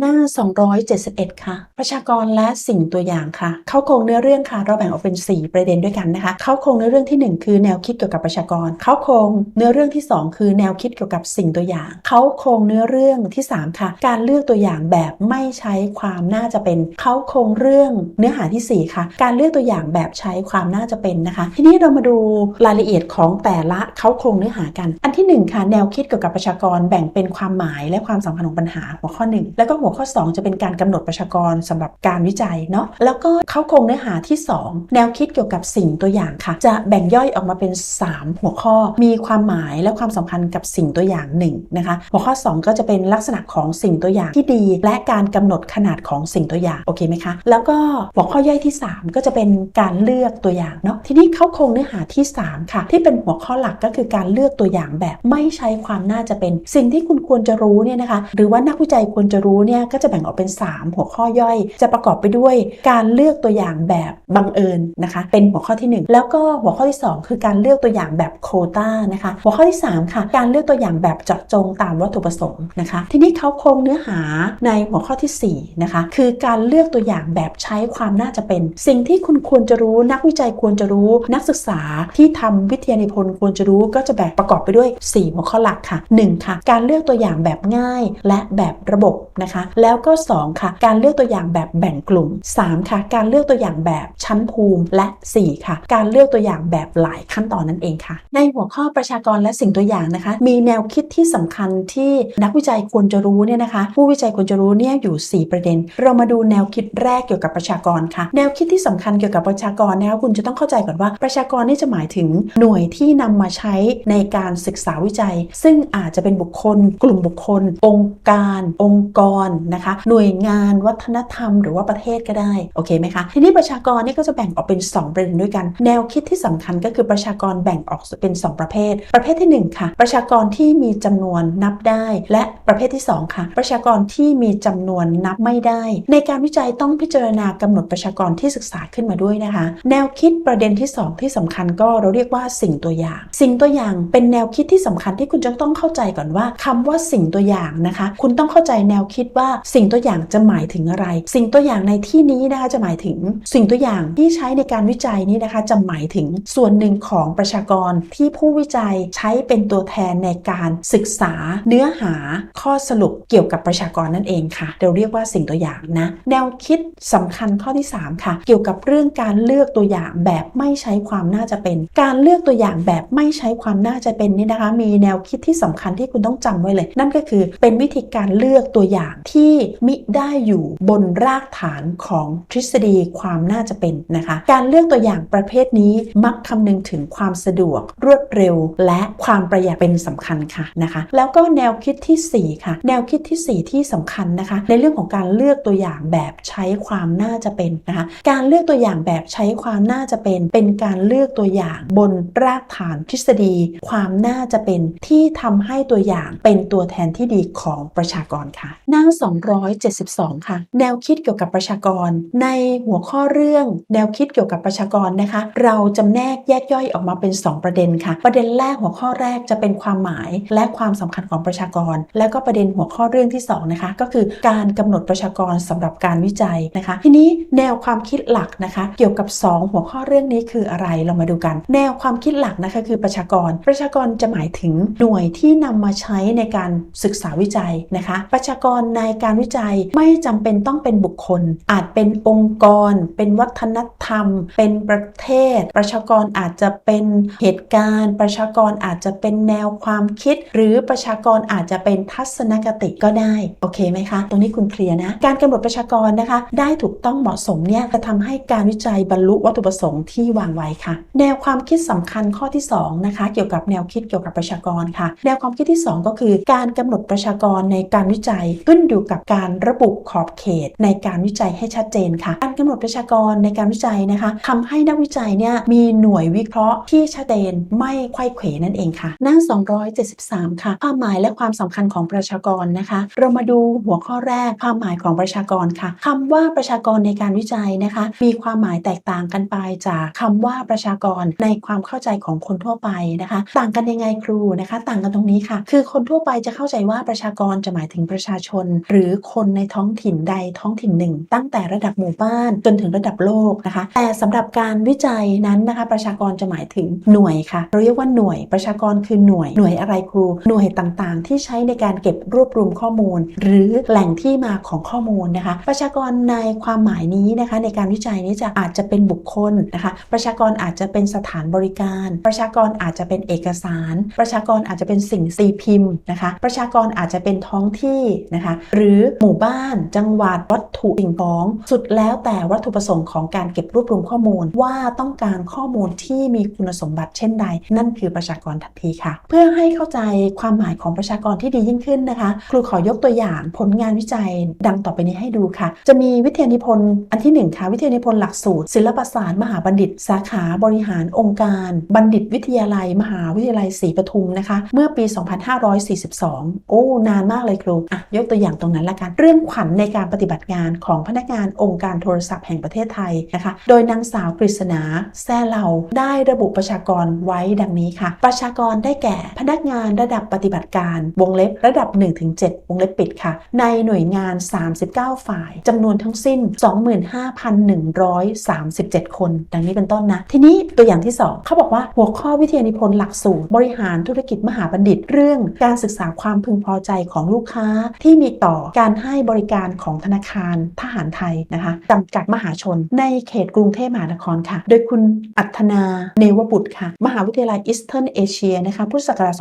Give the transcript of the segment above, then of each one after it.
หน้า 271 ค่ะ ประชากรและสิ่งตัวอย่างค่ะ เข้าโครงเนื้อเรื่องค่ะ เราแบ่งออกเป็น 4 ประเด็นด้วยกันนะคะ เข้าโครงเนื้อเรื่องทีหนึ่1 คือแนวคิดเกี่ยวกับประชากร เข้าโครงเนื้อเรื่องที่ 2 คือแนวคิดเกี่ยวกับสิ่งตัวอย่าง เข้าโครงเนื้อเรื่องที่ 3 ค่ะ การเลือกตัวอย่างแบบไม่ใช้ความน่าจะเป็น เข้าโครงเรื่องเนื้อหาทีสี่ 4 ค่ะ การเลือกตัวอย่างแบบใช้ความน่าจะเป็นนะคะ ทีนี้เรามาดูรายละเอียดของแต่ละเข้าโครงเนื้อหากัน อันที่ 1 ค่ะ แนวคิดเกี่ยวกับประชากรแบ่งเป็นความหมายและความสำคัญของปัญหาหัวข้อ 1 แล้วก็หัวข้อ 2 จะเป็นการกำหนดประชากรสำหรับการวิจัยเนาะแล้วก็เข้าโครงเนื้อหาที่ 2 แนวคิดเกี่ยวกับสิ่งตัวอย่างค่ะ จะแบ่งย่อยออกมาเป็น 3 หัวข้อ มีความหมายและความสำคัญกับสิ่งตัวอย่าง1นะคะหัวข้อ 2 ก็จะเป็นลักษณะของสิ่งตัวอย่างที่ดี และการกำหนดขนาดของสิ่งตัวอย่างโอเคไหมคะแล้วก็หัวข้อย่อยที่ 3 ก็จะเป็นการเลือกตัวอย่างเนาะทีนี้เข้าโครงเนื้อหาที่ 3 ค่ะ ที่เป็นหัวข้อหลักก็คือการเลือกตัวอย่างแบบ ไม่ใช้ความน่าจะเป็น สิ่งที่คุณควรจะรู้เนี่ยนะคะ หรือว่านักวิจัยควรจะรู้เนี่ยก็จะแบ่งออกเป็น 3 หัวข้อย่อย จะประกอบไปด้วยการเลือกตัวอย่างแบบบังเอิญนะคะ เป็นหัวข้อที่ 1 แล้วก็หัวข้อที่ 2 คือการเลือกตัวอย่างแบบโควต้านะคะ หัวข้อที่ 3 ค่ะ การเลือกตัวอย่างแบบเจาะจงตามวัตถุประสงค์นะคะ ทีนี้เขาคงเนื้อหาในหัวข้อทีสี่4นะคะคือการเลือกตัวอย่างแบบใช้ความน่าจะเป็น สิ่งที่คุณควรจะรู้ นักวิจัยควรจะรู้ นักศึกษาที่ทำวิทยานิพนธ์ควรจะรู้ก็จะแบ่งประกอบไปด้วย 4 หัวข้อหลักค่ะ 1 ค่ะ การเลือกตัวอย่างแบบง่ายและแบบระบบนะคะแล้วก็ 2 ค่ะ การเลือกตัวอย่างแบบแบ่งกลุ่ม 3 ค่ะ การเลือกตัวอย่างแบบชั้นภูมิและ 4 ค่ะ การเลือกตัวอย่างแบบหลายขั้นตอนนั่นเองค่ะ ในหัวข้อประชากรและสิ่งตัวอย่างนะคะ มีแนวคิดที่สำคัญที่นักวิจัยควรจะรู้เนี่ยนะคะ ผู้วิจัยควรจะรู้เนี่ยอยู่ 4 ประเด็น เรามาดูแนวคิดแรกเกี่ยวกับประชากรค่ะ แนวคิดที่สำคัญเกี่ยวกับประชากรนะคะคุณจะต้องเข้าใจก่อนว่าประชากรนี่จะหมายถึงหน่วยที่นำมาใช้ในการศึกษาวิจัย ซึ่งอาจจะเป็นบุคคล กลุ่มบุคคล องค์การ องค์กรนะคะ หน่วยงานวัฒนธรรม หรือว่าประเทศก็ได้โอเคไหมคะทีนี้ประชากรนี่ก็จะแบ่งออกเป็น 2 ประเด็นด้วยกัน แนวคิดที่สำคัญก็คือประชากรแบ่งออกเป็น 2 ประเภท ประเภทที่ 1 ค่ะ ประชากรที่มีจำนวนนับได้ และประเภทที่ 2 ค่ะ ประชากรที่มีจำนวนนับไม่ได้ ในการวิจัยต้องพิจารณากำหนดประชากรที่ศึกษาขึ้นมาด้วยนะคะ แนวคิดประเด็นที่ 2 ที่สำคัญก็เราเรียกว่าสิ่งตัวอย่าง สิ่งตัวอย่างเป็นแนวคิดที่สำคัญที่คุณจะต้องเข้าใจก่อนว่าคำว่าสิ่งตัวอย่างนะคะ คุณต้องเข้าใจแนวคิดว่าสิ่งตัวอย่างจะหมายถึงอะไร สิ่งตัวอย่างในที่นี้นะคะจะหมายถึง สิ่งตัวอย่างที่ใช้ในการวิจัยนี้นะคะจะหมายถึงส่วนหนึ่งของประชากรที่ผู้วิจัยใช้เป็นตัวแทนในการศึกษา เนื้อหาข้อสรุปเกี่ยวกับประชากรนั่นเองค่ะเราเรียกว่าสิ่งตัวอย่างนะ แนวคิดสำคัญข้อที่ 3 ค่ะ เกี่ยวกับเรื่องการเลือกตัวอย่างแบบไม่ใช้ความน่าจะเป็น การเลือกตัวอย่างแบบไม่ใช้ความน่าจะเป็นนี่นะคะ มีแนวคิดที่สำคัญที่คุณต้องจำไว้เลย นั่นก็คือเป็นวิธีการเลือกตัวอย่างที่ที่มิได้อยู่บนรากฐานของทฤษฎีความน่าจะเป็นนะคะ การเลือกตัวอย่างประเภทนี้มักคำนึงถึงความสะดวกรวดเร็ว และความประหยัดเป็นสำคัญค่ะนะคะ แล้วก็แนวคิดทีสี่4 ค่ะ แนวคิดทีสี่ 4 ที่สำคัญนะคะ ในเรื่องของการเลือกตัวอย่างแบบใช้ความน่าจะเป็นนะคะการเลือกตัวอย่างแบบใช้ความน่าจะเป็น เป็นการเลือกตัวอย่างบนรากฐานทฤษฎี ความน่าจะเป็นที่ทำให้ตัวอย่างเป็นตัวแทนที่ดีของประชากรค่ะหน้า272 ค่ะ แนวคิดเกี่ยวกับประชากร ในหัวข้อเรื่องแนวคิดเกี่ยวกับประชากรนะคะ เราจำแนกแยกย่อยออกมาเป็น 2 ประเด็นค่ะ ประเด็นแรกหัวข้อแรกจะเป็นความหมายและความสำคัญของประชากร แล้วก็ประเด็นหัวข้อเรื่องที่2นะคะก็คือการกำหนดประชากรสำหรับการวิจัยนะคะ ทีนี้แนวความคิดหลักนะคะ เกี่ยวกับ 2 หัวข้อเรื่องนี้คืออะไรเรามาดูกัน แนวความคิดหลักนะคะคือประชากร ประชากรจะหมายถึงหน่วยที่นำมาใช้ในการศึกษาวิจัยนะคะ ประชากรในการวิจัยไม่จำเป็นต้องเป็นบุคคล อาจเป็นองค์กร เป็นวัฒนธรรม เป็นประเทศ ประชากรอาจจะเป็นเหตุการณ์ ประชากรอาจจะเป็นแนวความคิด หรือประชากรอาจจะเป็นทัศนคติก็ได้โอเคไหมคะตรงนี้คุณเคลียร์นะการกำหนดประชากรนะคะ ได้ถูกต้องเหมาะสมเนี่ยจะทำให้การวิจัยบรรลุวัตถุประสงค์ที่วางไว้ค่ะ แนวความคิดสำคัญข้อที่2นะคะเกี่ยวกับแนวคิดเกี่ยวกับประชากรค่ะ แนวความคิดที่ 2 ก็คือ การกำหนดประชากรในการวิจัยขึ้นอยู่กับการระบุขอบเขตในการวิจัยให้ชัดเจนค่ะ การกำหนดประชากรในการวิจัยนะคะทำให้นักวิจัยเนี่ยมีหน่วยวิเคราะห์ที่ชัดเจนไม่ไขว้เขวนั่นเองค่ะ หน้า 273 ค่ะ ความหมายและความสำคัญของประชากรนะคะ เรามาดูหัวข้อแรกความหมายของประชากรค่ะคำว่าประชากรในการวิจัยนะคะ มีความหมายแตกต่างกันไปจากคำว่าประชากรในความเข้าใจของคนทั่วไปนะคะ ต่างกันยังไงครูนะคะ ต่างกันตรงนี้ค่ะ คือคนทั่วไปจะเข้าใจว่าประชากรจะหมายถึงประชาชนหรือคนในท้องถิ่นใดท้องถิ่นหนึ่ง ตั้งแต่ระดับหมู่บ้านจนถึงระดับโลกนะคะ แต่สำหรับการวิจัยนั้นนะคะ ประชากรจะหมายถึงหน่วยค่ะเราเรียกว่าหน่วยประชากรคือหน่วยหน่วยอะไรครู หน่วยต่างๆ ที่ใช้ในการเก็บรวบรวมข้อมูล หรือแหล่งที่มาของข้อมูลนะคะ ประชากรในความหมายนี้นะคะ ในการวิจัยนี้จะอาจจะเป็นบุคคลนะคะ ประชากรอาจจะเป็นสถานบริการ ประชากรอาจจะเป็นเอกสาร ประชากรอาจจะเป็นสิ่งตีพิมพ์นะคะ ประชากรอาจจะเป็นท้องที่นะคะหรือหมู่บ้าน จังหวัดวัตถุสิ่งของ สุดแล้วแต่วัตถุประสงค์ของการเก็บรวบรวมข้อมูล ว่าต้องการข้อมูลที่มีคุณสมบัติเช่นใด นั่นคือประชากรทันทีค่ะ เพื่อให้เข้าใจความหมายของประชากรที่ดียิ่งขึ้นนะคะ ครูขอยกตัวอย่างผลงานวิจัยดังต่อไปนี้ให้ดูค่ะ จะมีวิทยานิพนธ์อันที่หนึ่งค่ะวิทยานิพนธ์หลักสูตร ศิลปศาสตร์มหาบัณฑิต สาขาบริหารองค์การ บัณฑิตวิทยาลัย มหาวิทยาลัยศรีปทุมนะคะ เมื่อปี 2542 โอ้ นานมากเลยครูอะยกตัวอย่างตรงนั้นละกัน เรื่องขวัญในการปฏิบัติงานของพนักงานองค์การโทรศัพท์แห่งประเทศไทยนะคะ โดยนางสาวกฤษณาแซ่เหลาได้ระบุประชากรไว้ดังนี้ค่ะ ประชากรได้แก่พนักงานระดับปฏิบัติการ วงเล็บระดับ 1-7 วงเล็บปิดค่ะ ในหน่วยงาน 39 ฝ่ายจำนวนทั้งสิ้น 25,137 คน ดังนี้เป็นต้นนะ ทีนี้ตัวอย่างที่ 2 เขาบอกว่าหัวข้อวิทยานิพนธ์หลักสูตรบริหารธุรกิจมหาบัณฑิต เรื่องการศึกษาความพึงพอใจของลูกค้าที่มีต่อการให้บริการของธนาคารทหารไทยนะคะจำกัดมหาชน ในเขตกรุงเทพมหานครค่ะ โดยคุณอัธนาเนวบุตรค่ะ มหาวิทยาลัยอีสเทิร์นเอเชียนะคะพุทธศักราช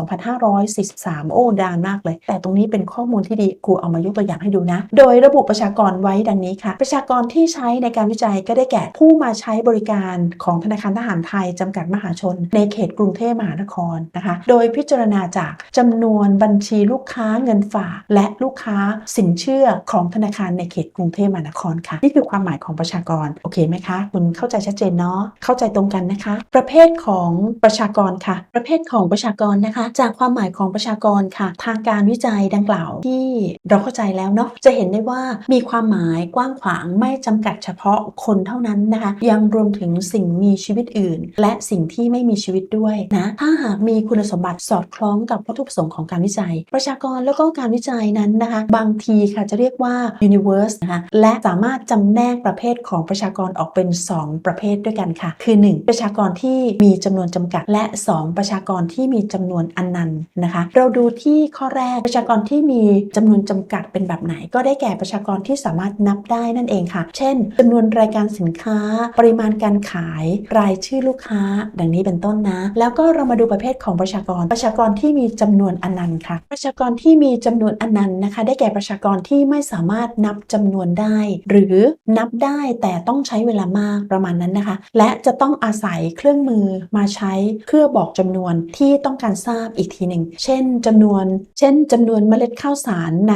2543 โอ้ดานมากเลย แต่ตรงนี้เป็นข้อมูลที่ดีครูเอามายกตัวอย่างให้ดูนะ โดยระบุประชากรไว้ดังนี้ค่ะ ประชากรที่ใช้ในการวิจัยก็ได้แก่ผู้มาใช้บริการของธนาคารทหารไทยจำกัดมหาชน ในเขตกรุงเทพมหานครนะคะ โดยพิจารณาจากจำนวนบัญชีลูกค้าเงินฝากและลูกค้าสินเชื่อของธนาคารในเขตกรุงเทพมหานครค่ะ นี่คือความหมายของประชากร โอเคไหมคะ คุณเข้าใจชัดเจนเนาะ เข้าใจตรงกันนะคะ ประเภทของประชากรค่ะ ประเภทของประชากรนะคะ จากความหมายของประชากรค่ะ ทางการวิจัยดังกล่าวที่เราเข้าใจแล้วเนาะ จะเห็นได้ว่ามีความหมายกว้างขวางไม่จำกัดเฉพาะคนเท่านั้นนะคะ ยังรวมถึงสิ่งมีชีวิตอื่น และสิ่งที่ไม่มีชีวิตด้วยนะ ถ้าหากมีคุณสมบัติสอดคล้องกับวัตถุประสงค์ของการวิจัย ประชากรแล้วก็การวิจัยนั้นนะคะ บางทีค่ะจะเรียกว่า universe นะคะและสามารถจำแนกประเภทของประชากรออกเป็น 2 ประเภทด้วยกันค่ะ คือ 1 ประชากรที่มีจำนวนจำกัด และ 2 ประชากรที่มีจำนวนอนันต์นะคะ เราดูที่ข้อแรกประชากรที่มีจำนวนจำกัดเป็นแบบไหน ก็ได้แก่ประชากรที่สามารถนับได้นั่นเองค่ะ เช่นจำนวนรายการสินค้า ปริมาณการขาย รายชื่อลูกค้า ดังนี้เป็นต้นนะ แล้วก็เรามาดูประเภทของประชากร ประชากรที่มีจำนวนอนันต์ค่ะ ประชากรที่มีจำนวนอนันต์นะคะ ได้แก่ประชากรที่ไม่สามารถนับจำนวนได้ หรือนับได้แต่ต้องใช้เวลามากประมาณนั้นนะคะ และจะต้องอาศัยเครื่องมือมาใช้เพื่อบอกจำนวนที่ต้องการทราบอีกทีหนึ่งเช่นจำนวน เช่นจำนวนเมล็ดข้าวสารใน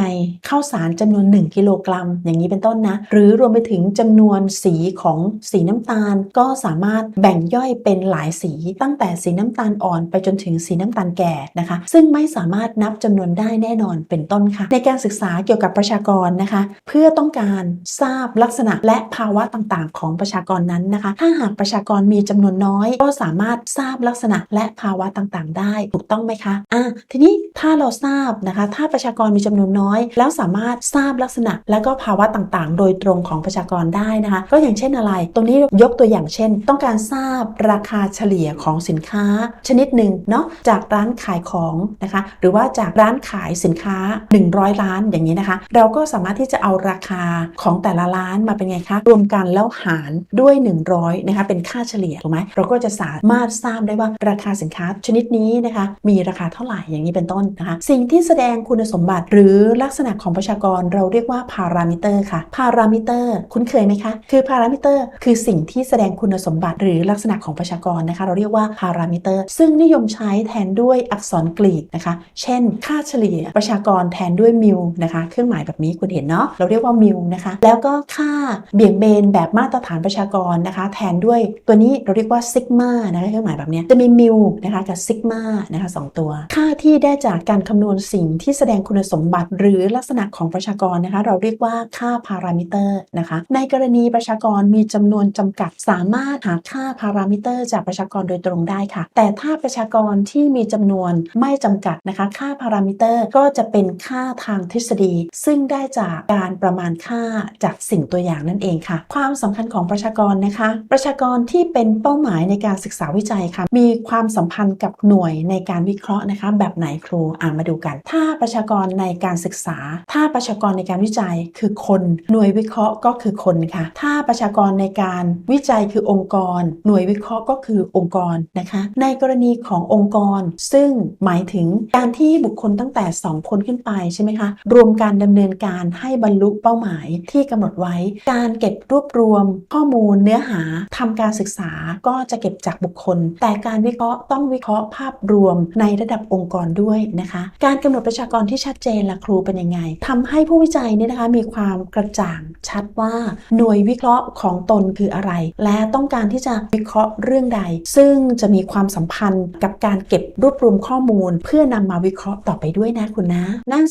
ข้าวสารจำนวน 1 กิโลกรัม อย่างนี้เป็นต้นนะ หรือรวมไปถึงจำนวนสีของสีน้ำตาล ก็สามารถแบ่งย่อยเป็นหลายสีตั้งแต่สีน้ำตาลอ่อนไปจนถึงสีน้ำตาลแก่นะคะ ซึ่งไม่สามารถนับจำนวนได้แน่นอนเป็นต้นค่ะ ในการศึกษาเกี่ยวกับประชากรนะคะ เพื่อต้องการทราบลักษณะและภาวะต่างๆ ของประชากรนั้นนะคะ ถ้าหากประชากรมีจำนวนน้อย ก็สามารถทราบลักษณะและภาวะต่างๆ ได้ถูกต้องไหมคะอะทีนี้ถ้าเราทราบนะคะ ถ้าประชากรมีจำนวนน้อย แล้วสามารถทราบลักษณะ และก็ภาวะต่างๆ โดยตรงของประชากรได้นะคะ ก็อย่างเช่นอะไร ตรงนี้ยกตัวอย่างเช่น ต้องการทราบราคาเฉลี่ยของสินค้า ชนิดหนึ่งเนาะจากร้านขายของนะคะ หรือว่าจากร้านขายสินค้า 100 ล้านอย่างนี้นะคะ เราก็สามารถที่จะเอาราคาของแต่ละร้านมาเป็นไงคะรวมกันแล้วหารด้วย 100นะคะเป็นค่าเฉลี่ยถูกไหมเราก็จะสามารถทราบได้ว่าราคาสินค้าชนิดนี้นะคะ มีราคาเท่าไหร่อย่างนี้เป็นต้นนะคะ สิ่งที่แสดงคุณสมบัติหรือลักษณะของประชากรเราเรียกว่าพารามิเตอร์ค่ะพารามิเตอร์คุ้นเคยไหมคะคือพารามิเตอร์คือสิ่งที่แสดงคุณสมบัติหรือลักษณะของประชากรนะคะ เราเรียกว่าพารามิเตอร์ ซึ่งนิยมใช้แทนด้วยอักษรกรีกนะคะ เช่น ค่าเฉลี่ยประชากรแทนด้วยมิลนะคะ เครื่องหมายแบบนี้คุณเห็นเนาะเราเรียกว่ามิลนะคะ แล้วก็ค่าเบี่ยงเบนแบบมาตรฐานประชากรนะคะ แทนด้วยตัวนี้เราเรียกว่าซิกมานะคะเครื่องหมายแบบนี้จะมีมิลนะคะกับซิกมานะคะสองตัว ค่าที่ได้จากการคำนวณสิ่งที่แสดงคุณสมบัติ หรือลักษณะของประชากรนะคะ เราเรียกว่าค่าพารามิเตอร์นะคะ ในกรณีประชากรมีจำนวนจำกัด สามารถหาค่าพารามิเตอร์ จากประชากรโดยตรงได้ค่ะ แต่ถ้าประชากรที่มีจำนวนไม่จำกัดนะคะ ค่าพารามิเตอร์ก็จะเป็นค่าทางทฤษฎซึ่งได้จากการประมาณค่าจากสิ่งตัวอย่างนั่นเองค่ะ ความสำคัญของประชากรนะคะ ประชากรที่เป็นเป้าหมายในการศึกษาวิจัยค่ะ มีความสัมพันธ์กับหน่วยในการวิเคราะห์นะคะ แบบไหนครูอ่ามาดูกัน ถ้าประชากรในการศึกษา ถ้าประชากรในการวิจัยคือคน หน่วยวิเคราะห์ก็คือคนค่ะ ถ้าประชากรในการวิจัยคือองค์กร หน่วยวิเคราะห์ก็คือองค์กรนะคะ ในกรณีขององค์กร ซึ่งหมายถึงการที่บุคคลตั้งแต่ 2 คนขึ้นไปใช่ไหมคะรวมการดำเนินการให้บรรลุเป้าหมายที่กำหนดไว้ การเก็บรวบรวม ข้อมูลเนื้อหาทำการศึกษาก็จะเก็บจากบุคคล แต่การวิเคราะห์ต้องวิเคราะห์ภาพรวมในระดับองค์กรด้วยนะคะ การกำหนดประชากรที่ชัดเจนละครูเป็นยังไงทำให้ผู้วิจัยเนี่ยนะคะมีความกระจ่างชัดว่า หน่วยวิเคราะห์ของตนคืออะไร และต้องการที่จะวิเคราะห์เรื่องใด ซึ่งจะมีความสัมพันธ์กับการเก็บรวบรวมข้อมูล เพื่อนำมาวิเคราะห์ต่อไปด้วยนะคุณนะ หน้า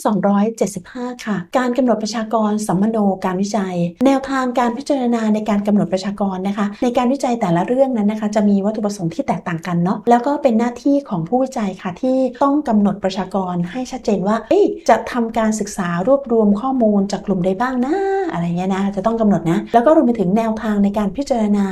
275ค่ะ การกำหนดประชากรสัมมโนการวิจัย แนวทางการพิจารณาในการกำหนดประชากรนะคะ ในการวิจัยแต่ละเรื่องนั้นนะคะ จะมีวัตถุประสงค์ที่แตกต่างกันเนาะแล้วก็เป็นหน้าที่ของผู้วิจัยค่ะที่ต้องกำหนดประชากรให้ชัดเจนว่าจะทำการศึกษารวบรวมข้อมูลจากกลุ่มใดบ้างนะอะไรเงี้ยนะจะต้องกำหนดนะ แล้วก็รวมไปถึงแนวทางในการพิจารณา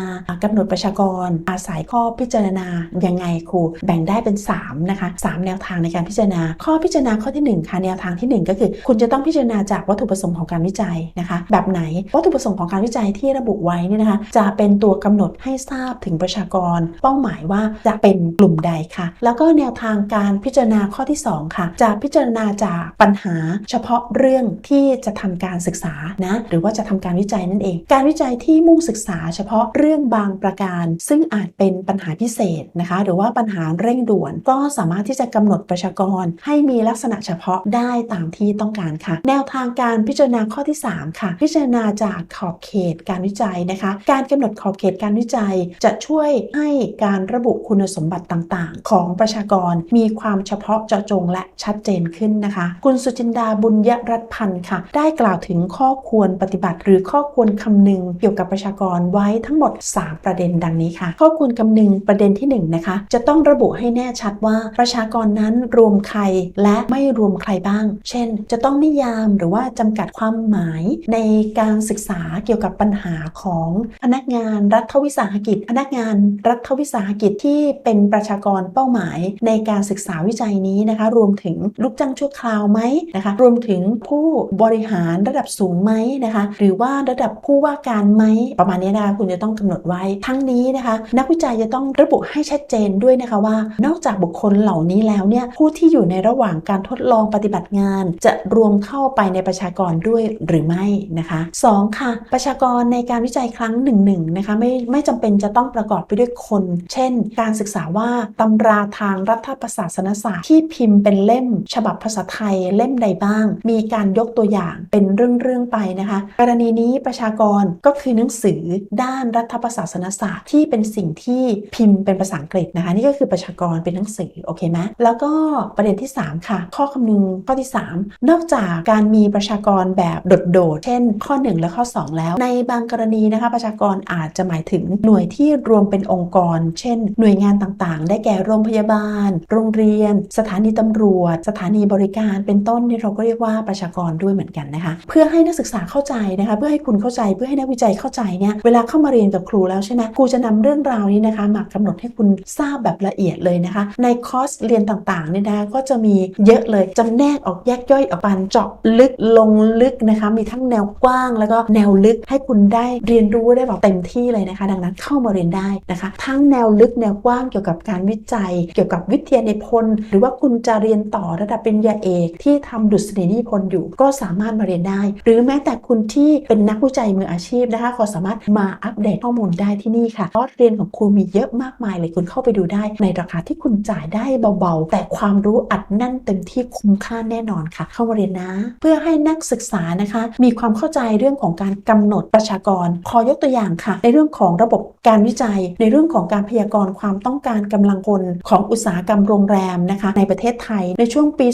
กำหนดประชากร อาศัยข้อพิจารณายังไงครูแบ่งได้เป็น 3 นะคะสามแนวทางในการพิจารณา ข้อพิจารณาข้อที่หนึ่งค่ะ แนวทางที่หนึ่งก็คือ คุณจะจะต้องพิจารณาจากวัตถุประสงค์ของการวิจัยนะคะ แบบไหนวัตถุประสงค์ของการวิจัยที่ระบุไว้เนี่ยนะคะ จะเป็นตัวกำหนดให้ทราบถึงประชากร เป้าหมายว่าจะเป็นกลุ่มใดค่ะ แล้วก็แนวทางการพิจารณาข้อที่สองค่ะ จะพิจารณาจากปัญหาเฉพาะเรื่องที่จะทำการศึกษานะหรือว่าจะทำการวิจัยนั่นเอง การวิจัยที่มุ่งศึกษาเฉพาะเรื่องบางประการ ซึ่งอาจเป็นปัญหาพิเศษนะคะ หรือว่าปัญหาเร่งด่วน ก็สามารถที่จะกำหนดประชากร ให้มีลักษณะเฉพาะได้ตามที่ต้องการค่ะ แนวทางการพิจารณาข้อที่ 3 ค่ะ พิจารณาจากขอบเขตการวิจัยนะคะ การกำหนดขอบเขตการวิจัย จะช่วยให้การระบุคุณสมบัติต่างๆ ของประชากรมีความเฉพาะเจาะจงและชัดเจนขึ้นนะคะ คุณสุจินดาบุญยรัตพันธ์ค่ะ ได้กล่าวถึงข้อควรปฏิบัติ หรือข้อควรคำนึงเกี่ยวกับประชากรไว้ทั้งหมด 3 ประเด็นดังนี้ค่ะ ข้อควรคำนึงประเด็นที่ 1 นะคะ จะต้องระบุให้แน่ชัดว่าประชากรนั้นรวมใครและไม่รวมใครบ้าง เช่น จะต้องนิยามหรือว่าจำกัดความหมายในการศึกษาเกี่ยวกับปัญหาของพนักงานรัฐวิสาหกิจ พนักงานรัฐวิสาหกิจที่เป็นประชากรเป้าหมายในการศึกษาวิจัยนี้นะคะ รวมถึงลูกจ้างชั่วคราวไหมนะคะ รวมถึงผู้บริหารระดับสูงไหมนะคะ หรือว่าระดับผู้ว่าการไหมประมาณนี้นะคะคุณจะต้องกำหนดไว้ ทั้งนี้นะคะ นักวิจัยจะต้องระบุให้ชัดเจนด้วยนะคะว่า นอกจากบุคคลเหล่านี้แล้วเนี่ยผู้ที่อยู่ในระหว่างการทดลองปฏิบัติงาน จะรวมเข้าไปในประชากรด้วยหรือไม่นะคะ 2. ค่ะ ประชากรในการวิจัยครั้งหนึ่งหนึ่งนะคะไม่ไม่จำเป็นจะต้องประกอบไปด้วยคน เช่น การศึกษาว่าตำราทางรัฐประศาสนศาสตร์ที่พิมพ์เป็นเล่ม ฉบับภาษาไทยเล่มใดบ้าง มีการยกตัวอย่างเป็นเรื่องๆไปนะคะ กรณีนี้ประชากรก็คือหนังสือด้านรัฐประศาสนศาสตร์ที่เป็นสิ่งที่พิมพ์เป็นภาษาอังกฤษนะคะ นี่ก็คือประชากรเป็นหนังสือโอเคไหมแล้วก็ประเด็นที่ 3 ค่ะ ข้อคำนึงข้อที่ 3 นอกจากจากการมีประชากรแบบโดดๆ เช่น ข้อ 1 และข้อ 2 แล้ว ในบางกรณีนะคะประชากรอาจจะหมายถึงหน่วยที่รวมเป็นองค์กร เช่น หน่วยงานต่างๆ ได้แก่โรงพยาบาล โรงเรียน สถานีตำรวจ สถานีบริการเป็นต้นนี่เราก็เรียกว่าประชากรด้วยเหมือนกันนะคะ เพื่อให้นักศึกษาเข้าใจนะคะ เพื่อให้คุณเข้าใจเพื่อให้นักวิจัยเข้าใจเนี่ยเวลาเข้ามาเรียนกับครูแล้วใช่ไหมครูจะนำเรื่องราวนี้นะคะมากำหนดให้คุณทราบแบบละเอียดเลยนะคะ ในคอร์สเรียนต่างๆเนี่ยนะคะก็จะมีเยอะเลยจำแนกออกแยกย่อยออกปันเจาะลึกลงลึกนะคะ มีทั้งแนวกว้างแล้วก็แนวลึกให้คุณได้เรียนรู้ได้แบบเต็มที่เลยนะคะ ดังนั้นเข้ามาเรียนได้นะคะ ทั้งแนวลึกแนวกว้างเกี่ยวกับการวิจัย เกี่ยวกับวิทยานิพนธ์หรือว่าคุณจะเรียนต่อระดับปริญญาเอกที่ทำดุษฎีนิพนธ์อยู่ก็สามารถมาเรียนได้ หรือแม้แต่คุณที่เป็นนักวิจัยมืออาชีพนะคะก็สามารถมาอัปเดตข้อมูลได้ที่นี่ค่ะคอร์สเรียนของครูมีเยอะมากมายเลยคุณเข้าไปดูได้ ในราคาที่คุณจ่ายได้เบาๆ แต่ความรู้อัดแน่นเต็มที่คุ้มค่าแน่นอนค่ะ เข้ามาเรียนนะ เพื่อให้นักศึกษานะคะ มีความเข้าใจเรื่องของการกำหนดประชากร ขอยกตัวอย่างค่ะ ในเรื่องของระบบการวิจัย ในเรื่องของการพยากรณ์ความต้องการกำลังคนของอุตสาหกรรมโรงแรมนะคะ ในประเทศไทยในช่วงปี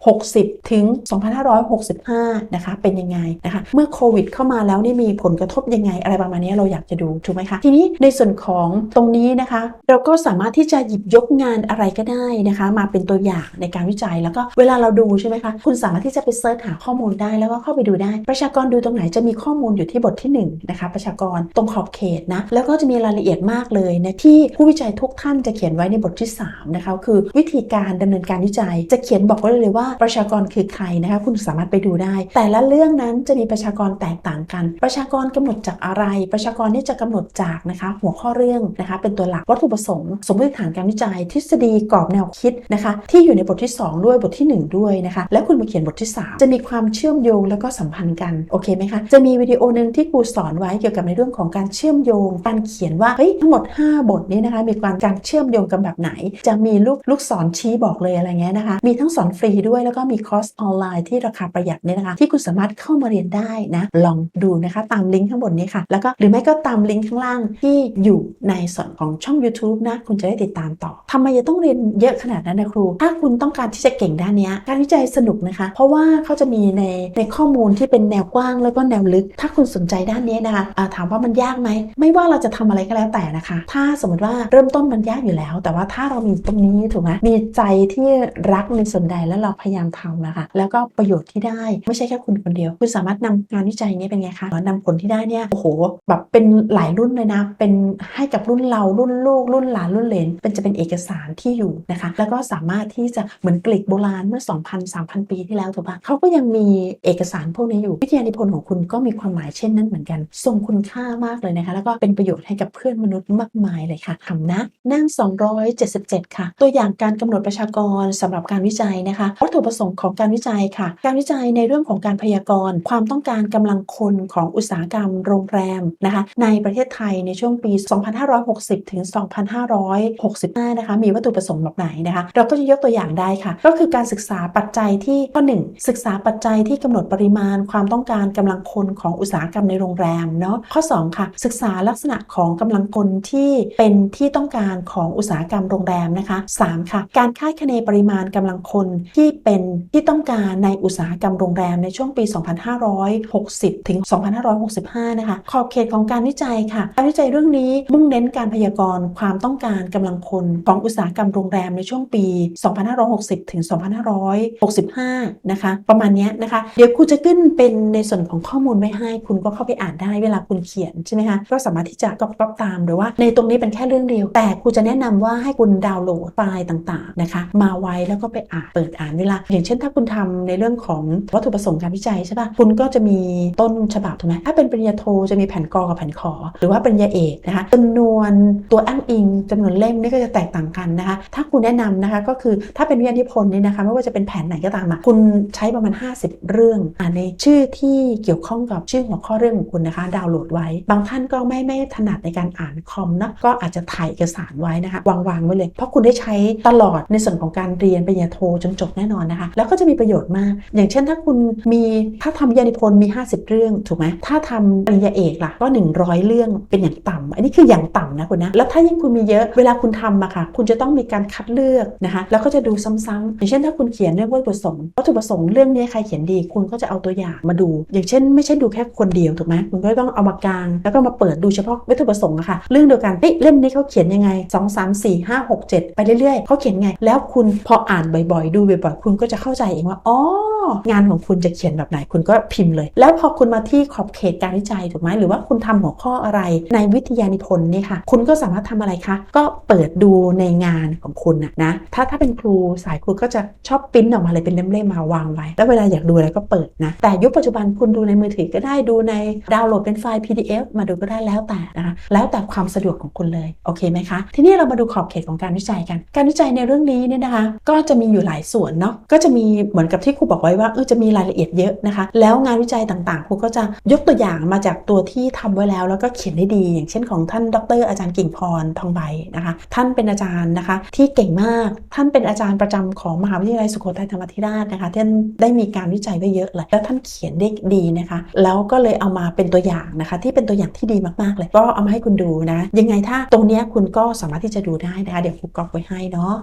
2560 ถึง 2565 นะคะ เป็นยังไงนะคะ เมื่อโควิดเข้ามาแล้วนี่มีผลกระทบยังไงอะไรประมาณนี้เราอยากจะดูถูกไหมคะทีนี้ในส่วนของตรงนี้นะคะ เราก็สามารถที่จะหยิบยกงานอะไรก็ได้นะคะ มาเป็นตัวอย่างในการวิจัยแล้วก็เวลาเราดูใช่ไหมคะคุณสามารถที่จะไปเซิร์ชหาข้อมูลได้แล้วก็เข้าไปดูได้ ประชากรดูตรงไหนจะมีข้อมูลอยู่ที่บทที่1นะคะประชากรตรงขอบเขตนะแล้วก็จะมีรายละเอียดมากเลยนะที่ผู้วิจัยทุกท่านจะเขียนไว้ในบทที่3นะคะคือวิธีการดำเนินการวิจัย จะเขียนบอกไว้เลยว่าประชากรคือใครนะคะคุณสามารถไปดูได้ แต่ละเรื่องนั้นจะมีประชากรแตกต่างกัน ประชากรกำหนดจากอะไร ประชากรนี่จะกำหนดจากนะคะหัวข้อเรื่องนะคะเป็นตัวหลักวัตถุประสงค์ สมมติฐานการวิจัย ทฤษฎีกรอบแนวคิดนะคะที่อยู่ในบทที่ 2 ด้วยบทที่ 1 ด้วยนะคะแล้วคุณมาเขียนบทที่ 3 จะมีความเชื่อมโยงแล้วก็สัมพันธ์กันโอเคไหมคะจะมีวิดีโอหนึ่งที่ครูสอนไว้เกี่ยวกับในเรื่องของการเชื่อมโยง การเขียนว่าเฮ้ยทั้งหมด 5 บทนี้นะคะมีการการเชื่อมโยงกันแบบไหน จะมีลูกลูกศรชี้บอกเลยอะไรเงี้ยนะคะ มีทั้งสอนฟรีด้วยแล้วก็มีคอร์สออนไลน์ที่ราคาประหยัดเนี่ยนะคะ ที่คุณสามารถเข้ามาเรียนได้นะ ลองดูนะคะตามลิงก์ข้างบนนี้ค่ะ แล้วก็หรือไม่ก็ตามลิงก์ข้างล่างที่อยู่ในส่วนของช่อง YouTube นะ คุณจะได้ติดตามต่อทำไมจะต้องเรียนเยอะขนาดนั้นนะครู ถ้าคุณต้องการที่จะเก่งด้านนี้การวิจัยสนุกนะคะ เพราะว่าเขาจะมีในในข้อมูลที่เป็นแนวกว้างแล้วก็แนวลึก ถ้าคุณสนใจด้านนี้นะคะะถามว่ามันยากไหม ไม่ว่าเราจะทำอะไรก็แล้วแต่นะคะ ถ้าสมมติว่าเริ่มต้นมันยากอยู่แล้ว แต่ว่าถ้าเรามีตรงนี้ถูกไหมมีใจที่รักในส่วนใดแล้วเราพยายามทำนะคะ แล้วก็ประโยชน์ที่ได้ไม่ใช่แค่คุณคนเดียว คุณสามารถนำงานวิจัยนี้เป็นไงคะนำผลที่ได้เนี่ยโอ้โหแบบเป็นหลายรุ่นเลยนะ เป็นให้กับรุ่นเรารุ่นลูกรุ่นหลานรุ่นเลนเป็นจะเป็นเอกสารที่อยู่นะคะ แล้วก็สามารถที่จะเหมือนกลิกโบราณเมื่อ 2,000-3,000 ปีที่แล้วถูกปะเขาก็ยังมีเอกสารพวกนี้อยู่วิทยานิพนธ์ของคุณก็มีความหมายเช่นนั้นเหมือนกันทรงคุณค่ามากเลยนะคะ แล้วก็เป็นประโยชน์ให้กับเพื่อนมนุษย์มากมายเลยค่ะคำนะนั่ง277 ค่ะ ตัวอย่างการกำหนดประชากรสำหรับการวิจัยนะคะวัตถุประสงค์ของการวิจัยค่ะ การวิจัยในเรื่องของการพยากรณ์ ความต้องการกำลังคนของอุตสาหกรรมโรงแรมนะคะในประเทศไทยในช่วงปี 2560 ถึง 2565 นะคะมีวัตถุประสงค์แบบไหนนะคะ เราก็จะยกตัวอย่างได้ค่ะ ก็คือการศึกษาปัจจัยที่ข้อ 1 ศึกษาปัจจัยที่กำหนดปริมาณความต้องการกำลังคนของอุตสาหกรรมในโรงแรมเนาะข้อ 2 ค่ะ ศึกษาลักษณะของกำลังคนที่เป็นที่ต้องการของอุตสาหกรรมโรงแรมนะคะ 3 ค่ะ การคาดคะเนปริมาณกำลังคนที่เป็นที่ต้องการในอุตสาหกรรมโรงแรมในช่วงปี 2560 ถึง 2565 นะคะ ขอบเขตของการวิจัยค่ะ การวิจัยเรื่องนี้มุ่งเน้นการพยากรณ์ความต้องการกำลังคนของอุตสาหกรรมโรงแรมในช่วงปี 2560 ถึง 2565นะคะ ประมาณนี้นะคะ เดี๋ยวครูจะขึ้นเป็นในส่วนของข้อมูลไว้ให้ คุณก็เข้าไปอ่านได้เวลาคุณเขียนใช่ไหมคะก็สามารถที่จะก๊อปตามหรือว่าในตรงนี้เป็นแค่เรื่องเดียว แต่ครูจะแนะนำว่าให้คุณดาวน์โหลดไฟล์ต่างๆนะคะ มาไว้แล้วก็ไปอ่านเปิดอ่านเวลา อย่างเช่นถ้าคุณทำในเรื่องของวัตถุประสงค์การวิจัยใช่ปะคุณก็จะมีต้นฉบับถูกไหมถ้าเป็นปริญญาโทจะมีแผ่นกอกับแผ่นขอ หรือว่าปริญญาเอกนะคะจำนวนตัวอ้างอิงจำนวนเล่มนี่ก็จะแตกต่างกันนะคะ ถ้าคุณแนะนำนะคะก็คือถ้าเป็นวิทยานิพนธ์นี่นะคะ ไม่ว่าจะเป็นแผนไหนก็ตามอะคุณใช้ประมาณ 50 เรื่องอ่านในชื่อที่เกี่ยวข้องกับชื่อหัวข้อเรื่องของคุณนะคะ ดาวน์โหลดไว้ บางท่านก็ไม่ไม่ถนัดในการอ่านคอมนะก็อาจจะถ่ายเอกสารไว้นะคะ วางวางไว้เลย เพราะคุณได้ใช้ตลอดในส่วนของการเรียนปริญญาโทจนจบแน่นอนนะคะ แล้วก็จะมีประโยชน์มาก อย่างเช่นถ้าคุณมีถ้าทำวิทยานิพนธ์มี 50 เรื่องถูกไหมถ้าทำปริญญาเอกล่ะก็ 100 เรื่องเป็นอย่างต่ำอันนี้คืออย่างต่ำนะคุณนะแล้วถ้ายิ่งคุณมีเยอะเวลาคุณทำอะค่ะ คุณจะต้องมีการคัดเลือกนะคะ แล้วก็จะดูซ้ำๆอย่างเช่นถ้าคุณเขียนเรื่องวัตถุประสงค์วัตถุประสงค์เรื่องนี้ใครเขียนดี คุณก็จะเอาตัวอย่างมาดู อย่างเช่น ไม่ใช่ดูแค่คนเดียวถูกไหมคุณก็ต้องเอามากาง แล้วก็มาเปิดดูเฉพาะวัตถุประสงค์อะค่ะ เรื่องเดียวกันเฮ้ยเล่มนี้เขาเขียนยังไง 2 3 4 5 6 7 ไปเรื่อยๆเขาเขียนไง แล้วคุณพออ่านบ่อยๆ ดูบ่อยๆ คุณก็จะเข้าใจเองว่าอ๋องานของคุณจะเขียนแบบไหนคุณก็พิมพ์เลย แล้วพอคุณมาที่ขอบเขตการวิจัยถูกไหมหรือว่าคุณทำหัวข้ออะไรในวิทยานิพนธ์นี่ค่ะ คุณก็สามารถทำอะไรคะ ก็เปิดดูในงานของคุณนะถ้าถ้าเป็นครูสายครูก็จะชอบปิ้นออกมาเลยเป็นเล่มๆมาวางไว้ แล้วเวลาอยากดูอะไรก็เปิดนะ แต่ยุคปัจจุบันคุณดูในมือถือก็ได้ดูในดาวน์โหลดเป็นไฟล์ PDF มาดูก็ได้แล้วแต่นะคะแล้วแต่ความสะดวกของคุณเลยโอเคไหมคะ ทีนี้เรามาดูขอบเขตของการวิจัยกัน การวิจัยในเรื่องนี้เนี่ยนะคะ ก็จะมีอยู่หลายส่วนเนาะก็จะมีเหมือนกับที่ครูบอกไว้ว่าเออจะมีรายละเอียดเยอะนะคะ แล้วงานวิจัยต่างๆครูก็จะยกตัวอย่างมาจากตัวที่ทำไว้แล้ว แล้วก็เขียนได้ดี อย่างเช่นของท่านดร อาจารย์กิ่งพรทองใบนะคะ ท่านเป็นอาจารย์นะคะ ที่เก่งมากท่านเป็นอาจารย์ประจำของมหาวิทยาลัยสุโขทัยธรรมธิราชนะคะท่านได้มีการวิจัยไว้เยอะเลยแล้วท่านเขียนได้ดีนะคะ แล้วก็เลยเอามาเป็นตัวอย่างนะคะ ที่เป็นตัวอย่างที่ดีมากๆเลย ก็เอามาให้คุณดูนะ ยังไงถ้าตรงนี้คุณก็สามารถที่จะดูได้นะคะ เดี๋ยวครูกรอบไว้ให้เนาะ